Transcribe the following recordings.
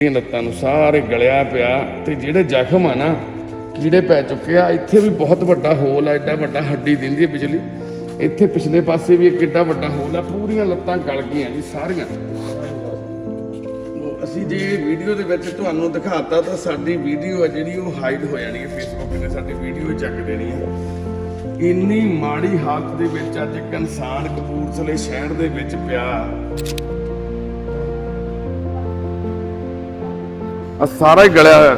ਇਹ ਲੱਤਾਂ ਨੂੰ ਸਾਰੇ ਗਲਿਆ ਪਿਆ ਤੇ ਜਿਹੜੇ ਜ਼ਖਮ ਆ ਨਾ, ਕੀੜੇ ਪੈ ਚੁੱਕੇ ਆ। ਇੱਥੇ ਵੀ ਬਹੁਤ ਵੱਡਾ ਹੋਲ ਆ ਐਡਾ ਵੱਡਾ ਹੱਡੀ ਦਿੰਦੀ ਹੈ ਬਿਜਲੀ ਇੱਥੇ ਪਿਛਲੇ ਪਾਸੇ ਵੀ ਇੱਕ ਏਡਾ ਵੱਡਾ ਹੋਲ ਆ। ਪੂਰੀਆਂ ਲੱਤਾਂ ਗਲ ਗਈਆਂ ਜੀ ਸਾਰੀਆਂ। ਅਸੀਂ ਜੇ ਵੀਡੀਓ ਦੇ ਵਿੱਚ ਤੁਹਾਨੂੰ ਦਿਖਾਤਾ ਤਾਂ ਸਾਡੀ ਵੀਡੀਓ ਆ ਜਿਹੜੀ ਉਹ ਹਾਈਡ ਹੋ ਜਾਣੀ ਹੈ ਫੇਸਬੁੱਕ ਨੇ ਸਾਡੀ ਵੀਡੀਓ ਚੱਕ ਦੇਣੀ ਹੈ ਇੰਨੀ ਮਾੜੀ ਹਾਲਤ ਦੇ ਵਿੱਚ ਅੱਜ ਇੱਕ ਇਨਸਾਨ ਕਪੂਰਥਲੇ ਸ਼ਹਿਰ ਦੇ ਵਿੱਚ ਪਿਆ। ਆ ਸਾਰਾ ਹੀ ਗਲਿਆ ਹੋਇਆ।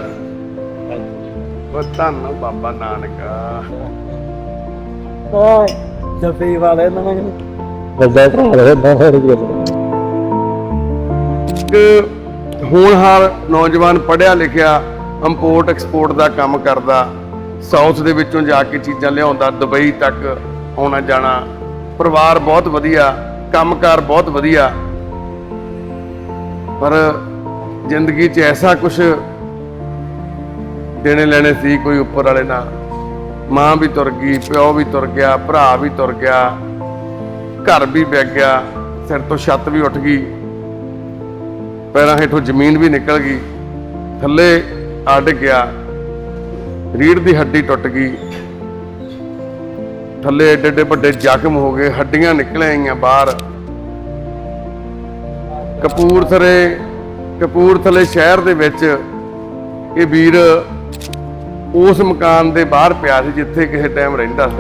ਉਹ ਧੰਨ ਬਾਬਾ ਨਾਨਕ। ਓਏ ਜੱਫੀ ਵਾਲੇ ਨਾ। ਵੱਡਾ ਭਰਾ ਹੈ ਨਾ ਹੋਰ ਕੀ ਇੱਕ ਹੋਣਹਾਰ ਨੌਜਵਾਨ ਪੜ੍ਹਿਆ ਲਿਖਿਆ ਇੰਪੋਰਟ ਐਕਸਪੋਰਟ ਦਾ ਕੰਮ ਕਰਦਾ ਸਾਊਥ ਦੇ ਵਿੱਚੋਂ ਜਾ ਕੇ ਚੀਜ਼ਾਂ ਲਿਆਉਂਦਾ ਦੁਬਈ ਤੱਕ ਆਉਣਾ ਜਾਣਾ। ਪਰਿਵਾਰ ਬਹੁਤ ਵਧੀਆ ਕੰਮਕਾਰ ਬਹੁਤ ਵਧੀਆ। ਪਰ ਜ਼ਿੰਦਗੀ 'ਚ ਐਸਾ ਕੁਝ ਦੇਣੇ ਲੈਣੇ ਸੀ, ਕੋਈ ਉੱਪਰ ਵਾਲੇ ਨਾਲ। ਮਾਂ ਵੀ ਤੁਰ ਗਈ, ਪਿਓ ਵੀ ਤੁਰ ਗਿਆ, ਭਰਾ ਵੀ ਤੁਰ ਗਿਆ, ਘਰ ਵੀ ਵਿਕ ਗਿਆ, ਸਿਰ ਤੋਂ ਛੱਤ ਵੀ ਉੱਠ ਗਈ, ਪੈਰਾਂ ਹੇਠੋਂ ਜ਼ਮੀਨ ਵੀ ਨਿਕਲ ਗਈ, ਥੱਲੇ ਅੱਡ ਗਿਆ ਰੀੜ ਦੀ ਹੱਡੀ ਟੁੱਟ ਗਈ, ਥੱਲੇ ਏਡੇ ਏਡੇ ਵੱਡੇ ਜ਼ਖਮ ਹੋ ਗਏ, ਹੱਡੀਆਂ ਨਿਕਲ ਆਈਆਂ ਬਾਹਰ। ਕਪੂਰਥਲੇ ਕਪੂਰਥਲੇ ਸ਼ਹਿਰ ਦੇ ਵਿੱਚ ਇਹ ਵੀਰ ਉਸ ਮਕਾਨ ਦੇ ਬਾਹਰ ਪਿਆ ਸੀ ਜਿੱਥੇ ਕਿਸੇ ਟਾਈਮ ਰਹਿੰਦਾ ਸੀ।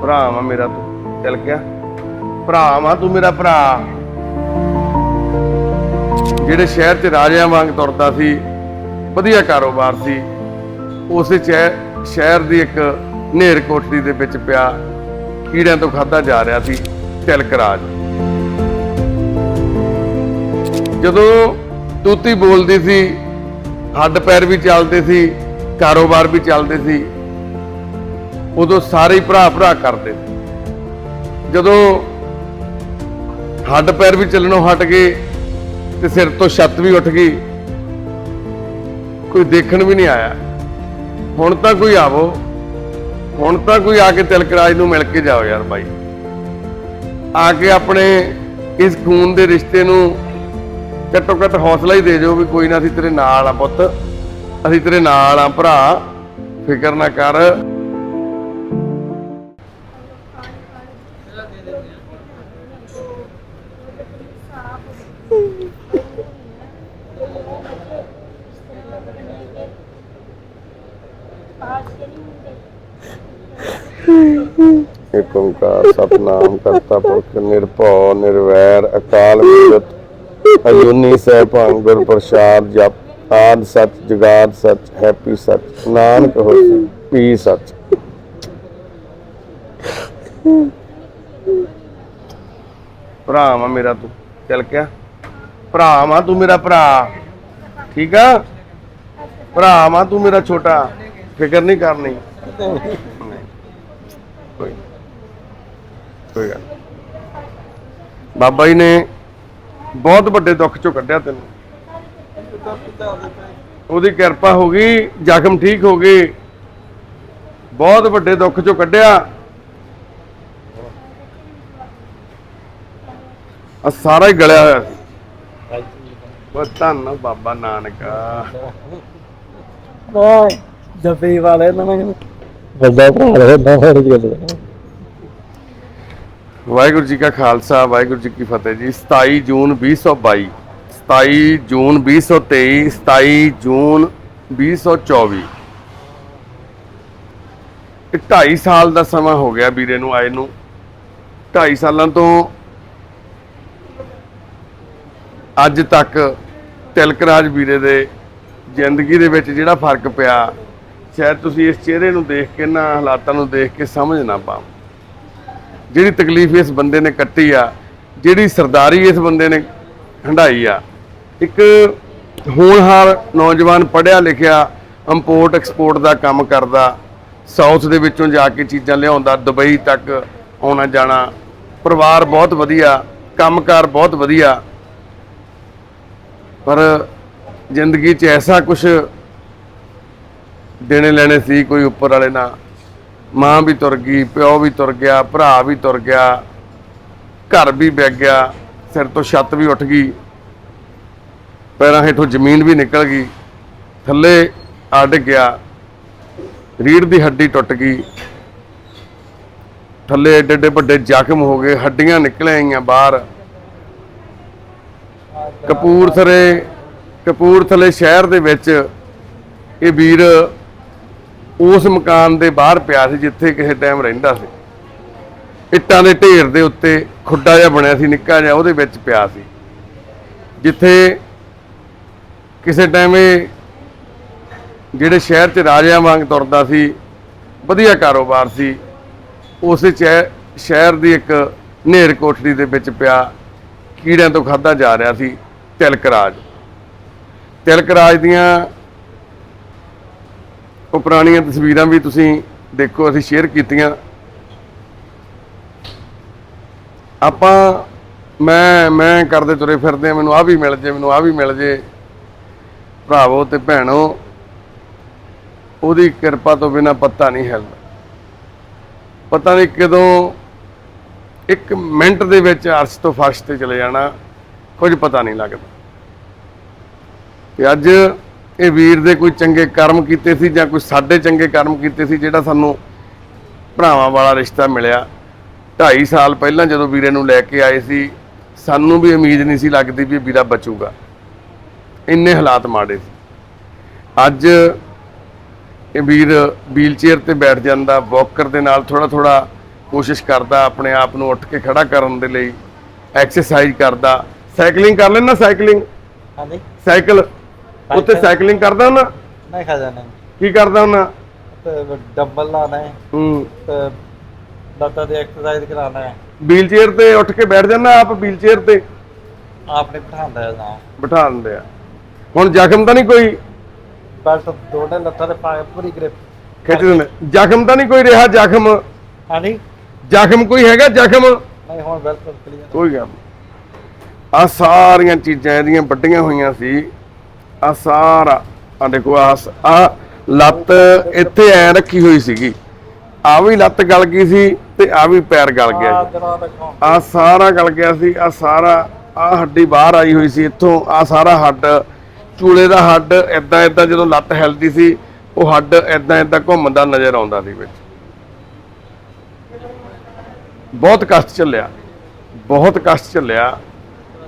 ਭਰਾ ਵਾ ਮੇਰਾ ਤੂੰ, ਚੱਲ ਗਿਆ। ਭਰਾ ਵਾ ਤੂੰ ਮੇਰਾ ਭਰਾ। ਜਿਹੜੇ ਸ਼ਹਿਰ 'ਚ ਰਾਜਿਆਂ ਵਾਂਗ ਤੁਰਦਾ ਸੀ, ਵਧੀਆ ਕਾਰੋਬਾਰ ਸੀ। ਉਸੇ ਸ਼ਹਿ- ਸ਼ਹਿਰ ਦੀ ਇੱਕ ਨੇਰ ਕੋਠੜੀ ਦੇ ਵਿੱਚ ਪਿਆ ਕੀੜਿਆਂ ਤੋਂ ਖਾਦਾ ਜਾ ਰਿਹਾ ਸੀ, ਤਿਲਕ ਰਾਜ ਜਦੋਂ ਤੂਤੀ ਬੋਲਦੀ ਸੀ, ਹੱਡ ਪੈਰ ਵੀ ਚੱਲਦੇ ਸੀ, ਕਾਰੋਬਾਰ ਵੀ ਚੱਲਦੇ ਸੀ, ਉਦੋਂ ਸਾਰੇ ਭਰਾ ਭਰਾ ਕਰਦੇ ਸੀ। ਜਦੋਂ ਹੱਡ ਪੈਰ ਵੀ ਚੱਲਣੋਂ ਹਟ ਗਏ ਤੇ ਸਿਰ ਤੋਂ ਛੱਤ ਵੀ ਉੱਠ ਗਈ, ਕੋਈ ਦੇਖਣ ਵੀ ਨਹੀਂ ਆਇਆ ਹੁਣ ਤਾਂ ਕੋਈ ਆਵੋ। ਹੁਣ ਤਾਂ ਕੋਈ ਆ ਕੇ ਤਿਲਕ ਰਾਜ ਨੂੰ ਮਿਲ ਕੇ ਜਾਓ ਯਾਰ ਬਾਈ। ਆ ਕੇ ਆਪਣੇ ਇਸ ਖੂਨ ਦੇ ਰਿਸ਼ਤੇ ਨੂੰ ਘੱਟੋ ਘੱਟ ਹੌਸਲਾ ਹੀ ਦੇ ਜੋ ਵੀ ਕੋਈ ਨਾ ਅਸੀਂ ਤੇਰੇ ਨਾਲ ਆ ਪੁੱਤ। ਅਸੀਂ ਤੇਰੇ ਨਾਲ ਆ ਭਰਾ। ਫਿਕਰ ਨਾ ਕਰ। ਏਕ ਓੰਕਾਰ ਸਤਨਾਮ ਕਰਤਾ ਪੁਰਖ ਨਿਰਭਉ ਨਿਰਵੈਰ ਅਕਾਲ ਮੂਰਤ ਅਜੂਨੀ ਸੈਭੰ ਗੁਰ ਪ੍ਰਸਾਦ ਜਪ ਆਦ ਸਚ ਜੁਗਾਦ ਸਚ ਹੈਪੀ ਸਚ ਨਾਨਕ ਹੋਸੀ ਪੀ ਸਚ ਭਰਾ ਵਾ ਮੇਰਾ ਤੂੰ ਚੱਲ ਗਿਆ ਭਰਾ ਵਾ ਤੂੰ ਮੇਰਾ ਭਰਾ ਠੀਕ ਆ ਭਰਾ ਵਾ ਤੂੰ ਮੇਰਾ ਛੋਟਾ ਫਿਕਰ ਨਹੀਂ ਕਰਨੀ ਨਹੀਂ। ਕੋਈ ਕੋਈ ਗੱਲ। ਬਾਬਾ ਜੀ ਨੇ ਬਹੁਤ ਵੱਡੇ ਦੁੱਖ ਚੋਂ ਕੱਢਿਆ ਤੈਨੂੰ। ਉਹਦੀ ਕਿਰਪਾ ਹੋ ਗਈ ਜ਼ਖਮ ਠੀਕ ਹੋ ਗਏ। ਬਹੁਤ ਵੱਡੇ ਦੁੱਖ ਚੋਂ ਕੱਢਿਆ। ਆ ਸਾਰਾ ਹੀ ਗਲਿਆ ਹੋਇਆ ਸੀ। ਉਹ ਧੰਨ ਬਾਬਾ ਨਾਨਕ ਓਏ ਜੱਫੀ ਵਾਲੇ ਨਾ। ਵੱਡਾ ਭਰਾ ਹੈ ਨਾ ਵਾਹਿਗੁਰੂ ਜੀ ਕਾ ਖਾਲਸਾ, ਵਾਹਿਗੁਰੂ ਜੀ ਕੀ ਫਤਿਹ ਜੀ। 27 ਜੂਨ 2022 27 ਜੂਨ 2023 27 ਜੂਨ 2024 ਇਹ 2.5 ਸਾਲ ਦਾ ਸਮਾਂ ਹੋ ਗਿਆ ਵੀਰੇ ਨੂੰ ਆਏ ਨੂੰ। 2.5 ਸਾਲਾਂ ਤੋਂ ਅੱਜ ਤੱਕ ਤਿਲਕਰਾਜ ਵੀਰੇ ਦੇ ਜ਼ਿੰਦਗੀ ਦੇ ਵਿੱਚ ਜਿਹੜਾ ਫ਼ਰਕ ਪਿਆ, ਸ਼ਾਇਦ ਤੁਸੀਂ ਇਸ ਚਿਹਰੇ ਨੂੰ ਦੇਖ ਕੇ ਨਾ, ਹਾਲਾਤਾਂ ਨੂੰ ਦੇਖ ਕੇ ਸਮਝ ਨਾ ਪਾਓ। ਜਿਹੜੀ ਤਕਲੀਫ ਇਸ ਬੰਦੇ ਨੇ ਕੱਟੀ ਆ, ਜਿਹੜੀ ਸਰਦਾਰੀ ਇਸ ਬੰਦੇ ਨੇ ਹੰਡਾਈ ਆ। ਇੱਕ ਹੋਣਹਾਰ ਨੌਜਵਾਨ ਪੜ੍ਹਿਆ ਲਿਖਿਆ ਇੰਪੋਰਟ ਐਕਸਪੋਰਟ ਦਾ ਕੰਮ ਕਰਦਾ ਸਾਊਥ ਦੇ ਵਿੱਚੋਂ ਜਾ ਕੇ ਚੀਜ਼ਾਂ ਲਿਆਉਂਦਾ, ਦੁਬਈ ਤੱਕ ਆਉਣਾ ਜਾਣਾ, ਪਰਿਵਾਰ ਬਹੁਤ ਵਧੀਆ, ਕੰਮਕਾਰ ਬਹੁਤ ਵਧੀਆ। ਪਰ ਜ਼ਿੰਦਗੀ 'ਚ ਐਸਾ ਕੁਝ ਦੇਣੇ ਲੈਣੇ ਸੀ, ਕੋਈ ਉੱਪਰ ਵਾਲੇ ਨਾਲ ਮਾਂ ਵੀ ਤੁਰ ਗਈ, ਪਿਓ ਵੀ ਤੁਰ ਗਿਆ, ਭਰਾ ਵੀ ਤੁਰ ਗਿਆ, ਘਰ ਵੀ ਵਿਕ ਗਿਆ, ਸਿਰ ਤੋਂ ਛੱਤ ਵੀ ਉੱਠ ਗਈ, ਪੈਰਾਂ ਹੇਠੋਂ ਜ਼ਮੀਨ ਵੀ ਨਿਕਲ ਗਈ, ਥੱਲੇ ਆ ਗਿਆ, ਰੀੜ ਦੀ ਹੱਡੀ ਟੁੱਟ ਗਈ, ਥੱਲੇ ਏਡੇ ਏਡੇ ਵੱਡੇ ਜ਼ਖਮ ਹੋ ਗਏ, ਹੱਡੀਆਂ ਨਿਕਲ ਆਈਆਂ ਬਾਹਰ, ਕਪੂਰਥਲੇ ਕਪੂਰਥਲੇ ਸ਼ਹਿਰ ਦੇ ਵਿੱਚ ਇਹ ਵੀਰ ਉਸ ਮਕਾਨ ਦੇ ਬਾਹਰ ਪਿਆ ਸੀ ਜਿੱਥੇ ਕਿਸੇ ਟਾਈਮ ਰਹਿੰਦਾ ਸੀ। ਇੱਟਾਂ ਦੇ ਢੇਰ ਦੇ ਉੱਤੇ ਖੁੱਡਾ ਜਿਹਾ ਬਣਿਆ ਸੀ, ਨਿੱਕਾ ਜਿਹਾ, ਉਹਦੇ ਵਿੱਚ ਪਿਆ ਸੀ। ਜਿੱਥੇ ਕਿਸੇ ਟਾਈਮ ਇਹ ਜਿਹੜੇ ਸ਼ਹਿਰ 'ਚ ਰਾਜਿਆਂ ਵਾਂਗ ਤੁਰਦਾ ਸੀ, ਵਧੀਆ ਕਾਰੋਬਾਰ ਸੀ, ਉਸੇ ਚੈ- ਸ਼ਹਿਰ ਦੀ ਇੱਕ ਨੇਰ ਕੋਠੜੀ ਦੇ ਵਿੱਚ ਪਿਆ, ਕੀੜਿਆਂ ਤੋਂ ਖਾਦਾ ਜਾ ਰਿਹਾ ਸੀ, ਤਿਲਕ ਰਾਜ। ਤਿਲਕ ਰਾਜ ਦੀਆਂ ਉਹ ਪੁਰਾਣੀਆਂ ਤਸਵੀਰਾਂ ਵੀ ਤੁਸੀਂ ਦੇਖੋ, ਅਸੀਂ ਸ਼ੇਅਰ ਕੀਤੀਆਂ। ਆਪਾਂ, ਮੈਂ ਮੈਂ ਕਰਦੇ ਤੁਰੇ ਫਿਰਦੇ ਆ ਮੈਨੂੰ ਆ ਵੀ ਮਿਲ ਜੇ, ਮੈਨੂੰ ਆ ਵੀ ਮਿਲ ਜੇ। ਭਰਾਵੋ ਤੇ ਭੈਣੋ, ਉਹਦੀ ਕਿਰਪਾ ਤੋਂ ਬਿਨਾ ਪੱਤਾ ਨਹੀਂ ਹਿਲਦਾ। ਪਤਾ ਨਹੀਂ ਕਦੋਂ ਇੱਕ ਮਿੰਟ ਦੇ ਵਿੱਚ ਅਰਸ਼ ਤੋਂ ਫਰਸ਼ ਤੇ ਚਲੇ ਜਾਣਾ, ਕੁਝ ਪਤਾ ਨਹੀਂ ਲੱਗਦਾ। ਤੇ ਅੱਜ ਇਹ ਵੀਰ ਦੇ ਕੋਈ ਚੰਗੇ ਕਰਮ ਕੀਤੇ ਸੀ ਜਾਂ ਕੋਈ ਸਾਡੇ ਚੰਗੇ ਕਰਮ ਕੀਤੇ ਸੀ ਜਿਹੜਾ ਸਾਨੂੰ ਭਰਾਵਾਂ ਵਾਲਾ ਰਿਸ਼ਤਾ ਮਿਲਿਆ? 2.5 ਸਾਲ ਪਹਿਲਾਂ ਜਦੋਂ ਵੀਰੇ ਨੂੰ ਲੈ ਕੇ ਆਏ ਸੀ ਸਾਨੂੰ ਵੀ ਉਮੀਦ ਨਹੀਂ ਸੀ ਲੱਗਦੀ ਵੀ ਇਹ ਵੀਰਾ ਬਚੂਗਾ। ਇੰਨੇ ਹਾਲਾਤ ਮਾੜੇ ਸੀ। ਅੱਜ ਇਹ ਵੀਰ ਵੀਲ ਚੇਅਰ ਤੇ ਬੈਠ ਜਾਂਦਾ ਵਾਕਰ ਦੇ ਨਾਲ ਥੋੜਾ ਥੋੜਾ ਕੋਸ਼ਿਸ਼ ਕਰਦਾ ਆਪਣੇ ਆਪ ਨੂੰ ਉੱਠ ਕੇ ਖੜਾ ਕਰਨ ਦੇ ਲਈ ਐਕਸਰਸਾਈਜ਼ ਕਰਦਾ। ਸਾਈਕਲਿੰਗ ਕਰ ਲੈਣਾ ਸਾਈਕਲਿੰਗ? ਹਾਂਜੀ। ਸਾਈਕਲ ਉੱਤੇ ਸਾਈਕਲਿੰਗ ਕਰਦਾ ਹੁੰਦਾ? ਨਹੀਂ ਖਾ ਜਾਣਾ ਕੀ ਕਰਦਾ ਹੁੰਦਾ? ਡੰਬਲ ਲਾਣਾ ਹੈ। ਹੂੰ। ਲੱਤਾਂ ਦੀ ਐਕਸਰਸਾਈਜ਼ ਕਰਾਣਾ ਹੈ। ਵੀਲ ਚੇਅਰ ਤੇ ਉੱਠ ਕੇ ਬੈਠ ਜਾਂਦਾ ਆਪ ਵੀਲ ਚੇਅਰ ਤੇ? ਆਪਨੇ ਬਿਠਾਉਂਦਾ ਹੈ ਨਾ ਬਿਠਾ ਦਿੰਦੇ ਆ। ਹੁਣ ਜ਼ਖਮ ਤਾਂ ਨਹੀਂ ਕੋਈ? ਬਸ ਦੋਨੇ ਲੱਤਾਂ ਤੇ ਪਾ ਪੂਰੀ ਗ੍ਰਿਪ ਖਿੱਚ ਦਿੰਦੇ। ਜ਼ਖਮ ਤਾਂ ਨਹੀਂ ਕੋਈ ਰਿਹਾ ਜ਼ਖਮ? ਹਾਂਜੀ। ਜ਼ਖਮ ਕੋਈ ਹੈਗਾ ਜ਼ਖਮ? ਨਹੀਂ ਹੁਣ ਬਿਲਕੁਲ ਕਲੀਅਰ ਕੋਈ ਗੱਲ ਆ ਸਾਰੀਆਂ ਚੀਜ਼ਾਂ ਇਹਦੀਆਂ ਵੱਡੀਆਂ ਹੋਈਆਂ ਸੀ। ਆ ਸਾਰਾ ਆ ਦੇਖੋ ਆ ਆ ਲੱਤ ਇੱਥੇ ਐ ਰੱਖੀ ਹੋਈ ਸੀਗੀ। ਆ ਵੀ ਲੱਤ ਗਲ ਗਈ ਸੀ ਤੇ ਆ ਵੀ ਪੈਰ ਗਲ ਗਿਆ ਆ ਸਾਰਾ ਗਲ ਗਿਆ ਸੀ ਆ ਸਾਰਾ ਆ ਹੱਡੀ ਬਾਹਰ ਆਈ ਹੋਈ ਸੀ ਇੱਥੋਂ ਆ ਸਾਰਾ ਹੱਡ ਚੂਲੇ ਦਾ ਹੱਡ ਇਦਾਂ ਇਦਾਂ ਜਦੋਂ ਲੱਤ ਹਿਲਦੀ ਸੀ ਉਹ ਹੱਡ ਇਦਾਂ ਇਦਾਂ ਘੁੰਮਦਾ ਨਜ਼ਰ ਆਉਂਦਾ ਸੀ ਵਿੱਚ। ਬਹੁਤ ਕਸ਼ਟ ਚੱਲਿਆ ਬਹੁਤ ਕਸ਼ਟ ਚੱਲਿਆ।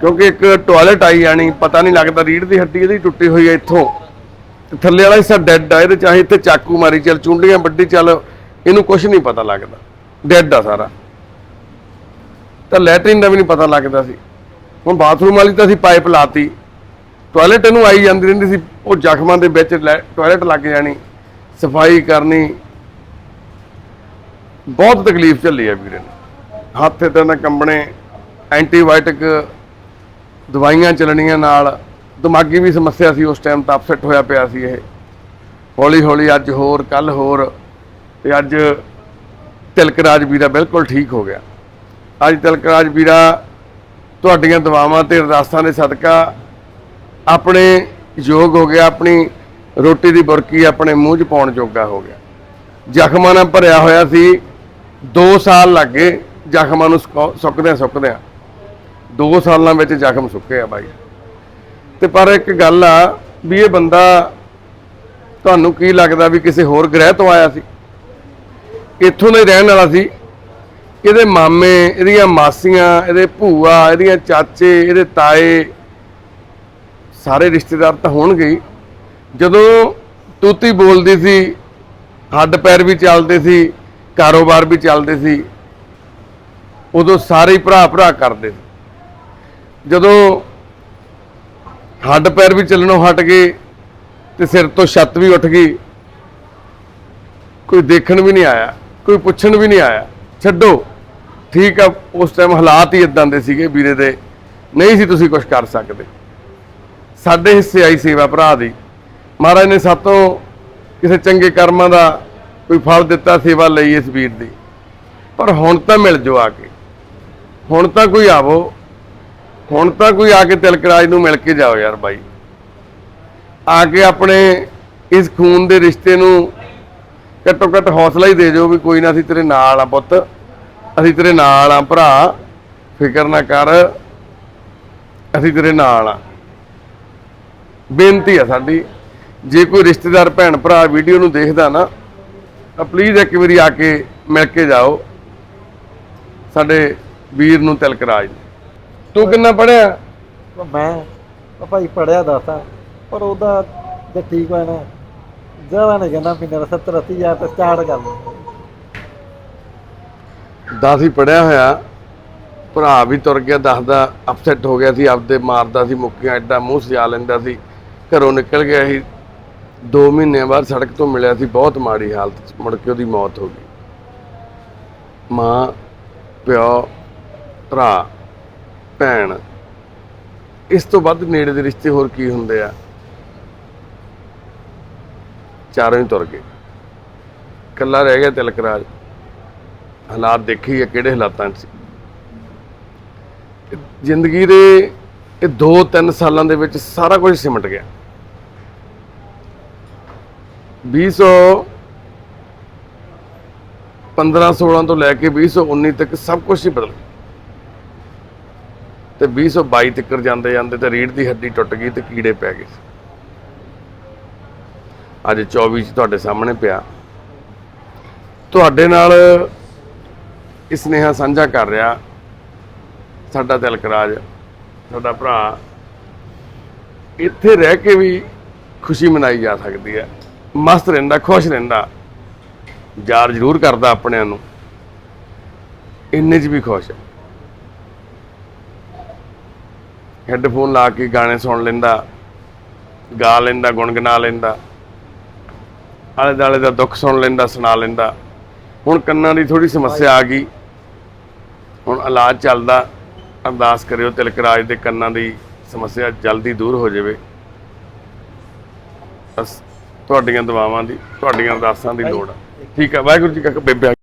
ਕਿਉਂਕਿ ਇੱਕ ਟਾਇਲਟ ਆਈ ਜਾਣੀ ਪਤਾ ਨਹੀਂ ਲੱਗਦਾ ਰੀੜ ਦੀ ਹੱਡੀ ਇਹਦੀ ਟੁੱਟੀ ਹੋਈ ਹੈ ਇੱਥੋਂ। ਤੇ ਥੱਲੇ ਵਾਲਾ ਹਿੱਸਾ ਡੈੱਡ ਆ, ਇਹਦੇ ਚਾਹੇ ਇੱਥੇ ਚਾਕੂ ਮਾਰੀ, ਚੱਲ ਚੁੰਡੀਆਂ ਵੱਡੀ ਚੱਲ ਇਹਨੂੰ ਕੁਝ ਨਹੀਂ ਪਤਾ ਲੱਗਦਾ। ਡੈੱਡ ਆ ਸਾਰਾ। ਤਾਂ ਲੈਟਰਿਨ ਦਾ ਵੀ ਨਹੀਂ ਪਤਾ ਲੱਗਦਾ ਸੀ। ਹੁਣ ਬਾਥਰੂਮ ਵਾਲੀ ਤਾਂ ਅਸੀਂ ਪਾਈਪ ਲਾਤੀ। ਟਾਇਲਟ ਇਹਨੂੰ ਆਈ ਜਾਂਦੀ ਰਹਿੰਦੀ ਸੀ, ਉਹ ਜ਼ਖਮਾਂ ਦੇ ਵਿੱਚ ਟਾਇਲਟ ਲੱਗ ਜਾਣੀ, ਸਫ਼ਾਈ ਕਰਨੀ। ਬਹੁਤ ਤਕਲੀਫ ਝੱਲੀ ਹੈ ਵੀਰੇ ਨੇ। ਹੱਥ ਤੇ ਨਾ ਕੰਬਣੇ ਐਂਟੀਬਾਇਓਟਿਕ ਦਵਾਈਆਂ ਚੱਲਣੀਆਂ ਨਾਲ ਦਿਮਾਗੀ ਵੀ ਸਮੱਸਿਆ ਸੀ, ਉਸ ਟਾਈਮ ਤਾਂ ਅਪਸੈਟ ਹੋਇਆ ਪਿਆ ਸੀ ਇਹ। ਹੌਲੀ ਹੌਲੀ ਅੱਜ ਹੋਰ ਕੱਲ ਹੋਰ ਤੇ ਅੱਜ ਤਿਲਕ ਰਾਜ ਵੀਰਾ ਬਿਲਕੁਲ ਠੀਕ ਹੋ ਗਿਆ। ਅੱਜ ਤਿਲਕ ਰਾਜ ਵੀਰਾ ਤੁਹਾਡੀਆਂ ਦੁਆਵਾਂ ਤੇ ਅਰਦਾਸਾਂ ਦੇ ਸਦਕਾ ਆਪਣੇ ਯੋਗ ਹੋ ਗਿਆ, ਆਪਣੀ ਰੋਟੀ ਦੀ ਬੁਰਕੀ ਆਪਣੇ ਮੂੰਹ 'ਚ ਪਾਉਣ ਜੋਗਾ ਹੋ ਗਿਆ। ਜ਼ਖਮਾਂ ਨਾਲ ਭਰਿਆ ਹੋਇਆ ਸੀ 2 ਸਾਲ ਲੱਗੇ ਜ਼ਖਮਾਂ ਨੂੰ ਸੁੱਕਦਿਆਂ ਸੁੱਕਦਿਆਂ 2 ਸਾਲਾਂ ਵਿੱਚ ਜ਼ਖਮ ਸੁੱਕੇ ਆ ਬਾਈ। ਤੇ ਪਰ ਇੱਕ ਗੱਲ ਆ ਵੀ ਇਹ ਬੰਦਾ ਤੁਹਾਨੂੰ ਕੀ ਲੱਗਦਾ ਵੀ ਕਿਸੇ ਹੋਰ ਗ੍ਰਹਿ ਤੋਂ ਆਇਆ ਸੀ? ਇੱਥੋਂ ਦਾ ਹੀ ਰਹਿਣ ਵਾਲਾ ਸੀ। ਇਹਦੇ ਮਾਮੇ, ਇਹਦੀਆਂ ਮਾਸੀਆਂ, ਇਹਦੇ ਭੂਆ, ਇਹਦੀਆਂ ਚਾਚੇ, ਇਹਦੇ ਤਾਏ, ਸਾਰੇ ਰਿਸ਼ਤੇਦਾਰ ਤਾਂ ਹੋਣਗੇ ਜਦੋਂ ਤੂਤੀ ਬੋਲਦੀ ਸੀ, ਹੱਡ ਪੈਰ ਵੀ ਚੱਲਦੇ ਸੀ, ਕਾਰੋਬਾਰ ਵੀ ਚੱਲਦੇ ਸੀ, ਉਦੋਂ ਸਾਰੇ ਭਰਾ ਭਰਾ ਕਰਦੇ ਸੀ। ਜਦੋਂ ਹੱਡ ਪੈਰ ਵੀ ਚੱਲਣੋਂ ਹਟ ਗਏ ਤੇ ਸਿਰ ਤੋਂ ਛੱਤ ਵੀ ਉੱਠ ਗਈ, ਕੋਈ ਦੇਖਣ ਵੀ ਨਹੀਂ ਆਇਆ, ਕੋਈ ਪੁੱਛਣ ਵੀ ਨਹੀਂ ਆਇਆ, ਛੱਡੋ। ਠੀਕ ਆ, ਉਸ ਟਾਈਮ ਹਾਲਾਤ ਹੀ ਇਦਾਂ ਦੇ ਸੀਗੇ ਵੀਰੇ ਦੇ, ਨਹੀਂ ਸੀ ਤੁਸੀਂ ਕੁਝ ਕਰ ਸਕਦੇ। ਸਾਡੇ ਹਿੱਸੇ ਆਈ ਸੇਵਾ ਭਰਾ ਦੀ। ਮਹਾਰਾਜ ਨੇ ਸਾਤੋਂ ਕਿਸੇ ਚੰਗੇ ਕਰਮਾਂ ਦਾ ਕੋਈ ਫਲ ਦਿੱਤਾ, ਸੇਵਾ ਲਈ ਇਸ ਵੀਰ ਦੀ। ਪਰ ਹੁਣ ਤਾਂ ਮਿਲ ਜੋ ਆ ਕੇ। ਹੁਣ ਤਾਂ ਕੋਈ ਆਵੋ। ਹੁਣ ਤਾਂ ਕੋਈ ਆ ਕੇ ਤਿਲਕ ਰਾਜ ਨੂੰ ਮਿਲ ਕੇ ਜਾਓ ਯਾਰ ਬਾਈ। ਆ ਕੇ ਆਪਣੇ ਇਸ ਖੂਨ ਦੇ ਰਿਸ਼ਤੇ ਨੂੰ ਘੱਟੋ ਘੱਟ ਹੌਸਲਾ ਹੀ ਦੇ ਦਿਓ ਵੀ ਕੋਈ ਨਾ ਅਸੀਂ ਤੇਰੇ ਨਾਲ ਆ ਪੁੱਤ। ਅਸੀਂ ਤੇਰੇ ਨਾਲ ਆ ਭਰਾ। ਫਿਕਰ ਨਾ ਕਰ। ਅਸੀਂ ਤੇਰੇ ਨਾਲ ਆ ਬੇਨਤੀ ਆ ਸਾਡੀ, ਜੇ ਕੋਈ ਰਿਸ਼ਤੇਦਾਰ, ਭੈਣ, ਭਰਾ ਵੀਡੀਓ ਨੂੰ ਦੇਖਦਾ ਨਾ, ਤਾਂ ਪਲੀਜ਼ ਇੱਕ ਵਾਰੀ ਆ ਕੇ ਮਿਲ ਕੇ ਜਾਓ। ਸਾਡੇ ਵੀਰ ਨੂੰ ਤਿਲਕਰਾਜ ਨੂੰ। ਤੂੰ ਕਿੰਨਾ ਪੜਿਆ ਮੈਂ ਉਹ ਭਾਈ ਪੜਿਆ ਦੱਸਾਂ ਪਰ ਉਹਦਾ ਜੇ ਠੀਕ ਹੋਇਆ ਨਾ ਜ਼ਿਆਦਾ ਨਹੀਂ ਕਹਿੰਦਾ ਵੀ ਮੇਰਾ 70 80 ਹਜ਼ਾਰ ਤੇ ਸਟਾਰਟ ਕਰ ਲਓ 10 ਹੀ ਪੜਿਆ ਹੋਇਆ ਭਰਾ ਵੀ ਤੁਰ ਗਿਆ 10 ਦਾ ਅਪਸੈਟ ਹੋ ਗਿਆ ਸੀ ਆਪਦੇ ਮਾਰਦਾ ਸੀ ਮੁੱਕੀਆਂ ਐਡਾ ਮੂੰਹ ਸਜਾ ਲੈਂਦਾ ਸੀ ਘਰੋਂ ਨਿਕਲ ਗਿਆ ਸੀ। 2 ਮਹੀਨਿਆਂ ਬਾਅਦ ਸੜਕ ਤੋਂ ਮਿਲਿਆ ਸੀ ਬਹੁਤ ਮਾੜੀ ਹਾਲਤ 'ਚ ਮੁੜ ਕੇ ਉਹਦੀ ਮੌਤ ਹੋ ਗਈ। ਮਾਂ ਪਿਓ ਭਰਾ ਭੈਣ, ਇਸ ਤੋਂ ਵੱਧ ਨੇੜੇ ਦੇ ਰਿਸ਼ਤੇ ਹੋਰ ਕੀ ਹੁੰਦੇ ਆ? ਚਾਰੋਂ ਹੀ ਤੁਰ ਗਏ। ਇਕੱਲਾ ਰਹਿ ਗਿਆ ਤਿਲਕ ਰਾਜ। ਹਾਲਾਤ ਦੇਖੀ ਹੈ ਕਿਹੜੇ ਹਾਲਾਤਾਂ 'ਚ ਸੀ। ਜ਼ਿੰਦਗੀ ਦੇ ਇਹ 2-3 ਸਾਲਾਂ ਦੇ ਵਿੱਚ ਸਾਰਾ ਕੁਝ ਸਿਮਟ ਗਿਆ। 2000 15-16 ਤੋਂ ਲੈ ਕੇ 2019 ਤੱਕ ਸਭ ਕੁਝ ਹੀ ਬਦਲ ਗਿਆ। ਤੇ 2022 ਤੱਕ ਜਾਂਦੇ ਜਾਂਦੇ ਤੇ ਰੀੜ ਦੀ ਹੱਡੀ ਟੁੱਟ ਗਈ ਤੇ ਕੀੜੇ ਪੈ ਗਏ ਅੱਜ 24 ਚ ਤੁਹਾਡੇ ਸਾਹਮਣੇ ਪਿਆ। ਤੁਹਾਡੇ ਨਾਲ ਇਹ ਸੁਨੇਹਾ ਸਾਂਝਾ ਕਰ ਰਿਹਾ ਸਾਡਾ ਤਿਲਕਰਾਜ ਸਾਡਾ ਭਰਾ। ਇੱਥੇ ਰਹਿ ਕੇ ਵੀ ਖੁਸ਼ੀ ਮਨਾਈ ਜਾ ਸਕਦੀ ਹੈ। ਮਸਤ ਰਹਿੰਦਾ, ਖੁਸ਼ ਰਹਿੰਦਾ। ਯਾਰ ਜ਼ਰੂਰ ਕਰਦਾ ਆਪਣਿਆਂ ਨੂੰ। ਇੰਨੇ 'ਚ ਵੀ ਖੁਸ਼ ਹੈ। ਹੈੱਡਫੋਨ ਲਾ ਕੇ ਗਾਣੇ ਸੁਣ ਲੈਂਦਾ ਗਾ ਲੈਂਦਾ ਗੁੰਗਣਾ ਲੈਂਦਾ ਆਲੇ ਦਾਲੇ ਦਾ ਦੁੱਖ ਸੁਣ ਲੈਂਦਾ ਸੁਣਾ ਲੈਂਦਾ। ਹੁਣ ਕੰਨਾਂ ਦੀ ਥੋੜੀ ਸਮੱਸਿਆ ਆ ਗਈ। ਹੁਣ ਇਲਾਜ ਚੱਲਦਾ ਅਰਦਾਸ ਕਰਿਓ ਤਿਲਕਰਾਜ ਦੇ ਕੰਨਾਂ ਦੀ ਸਮੱਸਿਆ ਜਲਦੀ ਦੂਰ ਹੋ ਜਾਵੇ। ਬਸ ਤੁਹਾਡੀਆਂ ਦੁਆਵਾਂ ਦੀ ਤੁਹਾਡੀਆਂ ਅਰਦਾਸਾਂ ਦੀ ਲੋੜ ਆ। ਠੀਕ ਆ ਵਾਹਿਗੁਰੂ ਜੀ ਕਾ ਬੇਬੇ